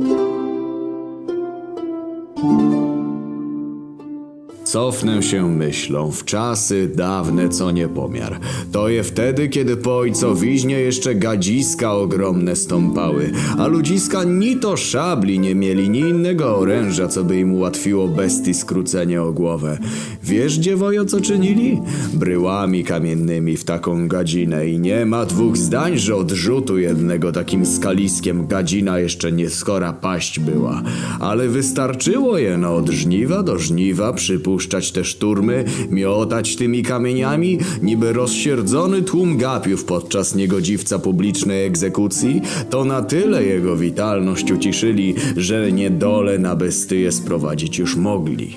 thank you Cofnę się myślą w czasy dawne co niepomiar. To je wtedy, kiedy po ojcowiźnie jeszcze gadziska ogromne stąpały, a ludziska ni to szabli nie mieli, ni innego oręża, co by im ułatwiło bestii skrócenie o głowę. Wiesz, dziewojo, co czynili? Bryłami kamiennymi w taką gadzinę i nie ma dwóch zdań, że od rzutu jednego takim skaliskiem gadzina jeszcze nie skora paść była. Ale wystarczyło je no od żniwa do żniwa przypuszczać te szturmy, miotać tymi kamieniami, niby rozsierdzony tłum gapiów podczas niegodziwca publicznej egzekucji, to na tyle jego witalność uciszyli, że niedole na bestyję sprowadzić już mogli.